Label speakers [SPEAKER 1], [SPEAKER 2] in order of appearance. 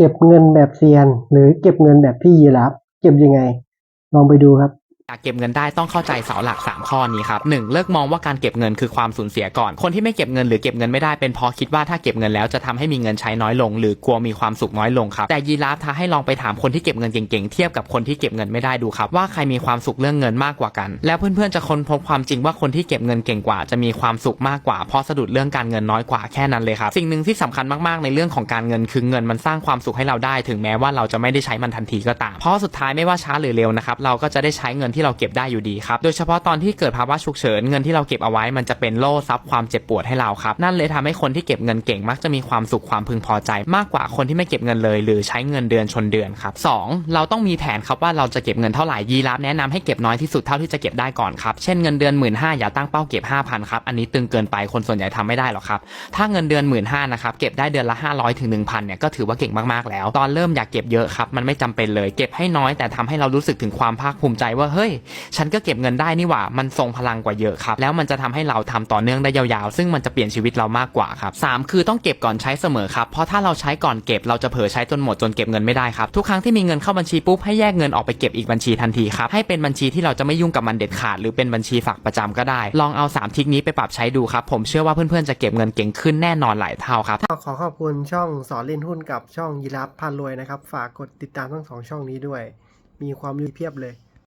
[SPEAKER 1] เก็บเงินแบบเซียน หรือเก็บเงินแบบพี่ยีรับ เก็บยังไง ลองไปดูครับา
[SPEAKER 2] กเก็บเงินได้ต้องเข้าใจเสาหลัก 3 ข้อนี้ครับหนึ่งเลิกมองว่าการเก็บเงินคือความสูญเสียก่อน คนที่ไม่เก็บเงินหรือเก็บเงินไม่ได้เป็นเพราะคิดว่าถ้าเก็บเงินแล้วจะทำให้มีเงินใช้น้อยลง หรือกลัวมีความสุขน้อยลงครับ แต่ยีราฟท้าให้ลองไปถามคนที่เก็บเงินเก่งๆ เทียบกับคนที่เก็บเงินไม่ได้ดูครับว่าใครมีความสุขเรื่องเงินมากกว่ากัน แล้วเพื่อนๆจะค้นพบความจริงว่าคนที่เก็บเงินเก่งกว่าจะมีความสุขมากกว่าเพราะสะดุดเรื่องการเงินน้อยกว่าแค่นั้นเลยครับสิ่งหนึ่งที่สำคัญมากๆในเรื่องของการเงินคือเงินมันสร้างความสุขให้เราได้ ถึงแม้ว่าเราจะไม่ได้ใช้มันทันทีก็ตามเพราะสุดท้ายไม่ว่าช้าหรือเร็วนะครับเราก็จะได้ใช้เงินที่เราเก็บได้อยู่ดีครับ โดยเฉพาะตอนที่เกิดภาวะฉุกเฉินเงินที่เราเก็บเอาไว้มันจะเป็นโล่ซับความเจ็บปวดให้เราครับ นั่นเลยทำให้คนที่เก็บเงินเก่งมักจะมีความสุขความพึงพอใจ มากกว่าคนที่ไม่เก็บเงินเลย หรือใช้เงินเดือนชนเดือนครับสองเราต้องมีแผนครับว่าเราจะเก็บเงินเท่าไหร่ยีราฟแนะนำให้เก็บน้อยที่สุดเท่าที่จะเก็บได้ก่อนครับเช่นเงินเดือนหมื่นห้าอย่าตั้งเป้าเก็บห้าพันครับอันนี้ตึงเกินไปคนส่วนใหญ่ทำไม่ได้หรอกครับถ้าเงินเดือนหมื่นห้านะครับเก็บได้เดือนละห้าร้อยถึงหนึ่งพันเนี่ยก็ถือว่าเก่งมากๆแล้ว ตอนเริ่มอยากเก็บเยอะครับมันไม่จำเป็นเลย เก็บให้น้อยแต่ทำให้เรารู้สึกถึงความภาคภูมิใจว่าเฮ้ยฉันก็เก็บเงินได้นี่หว่า มันทรงพลังกว่าเยอะครับ แล้วมันจะทำให้เราทำต่อเนื่องได้ยาวๆ ซึ่งมันจะเปลี่ยนชีวิตเรามากกว่าครับสามคือต้องเก็บก่อนใช้เสมอครับ เพราะถ้าเราใช้ก่อนเก็บเราจะเผลอใช้จนหมดจนเก็บเงินไม่ได้ครับทุกครั้งที่มีเงินเข้าบัญชีปุ๊บให้แยกเงินออกไปเก็บอีกบัญชีทันทีครับให้เป็นบัญชีที่เราจะไม่ยุ่งกับมันเด็ดขาด หรือเป็นบัญชีฝากประจำก็ได้ ลองเอาสามทิคนี้ไปปรับใช้ดูครับผมเชื่อว่าเพื่อนๆจะเก็บเงินเก่งขึ้นแน่นอนหลายเท่าครับ
[SPEAKER 1] ขอขอบคุณช่องสอนเล่นหุ้นกับช่องยีรับพารวยนะครับฝากกดติดตามทั้งสองช่องนี้ด้วย มีความรู้เพียบเลย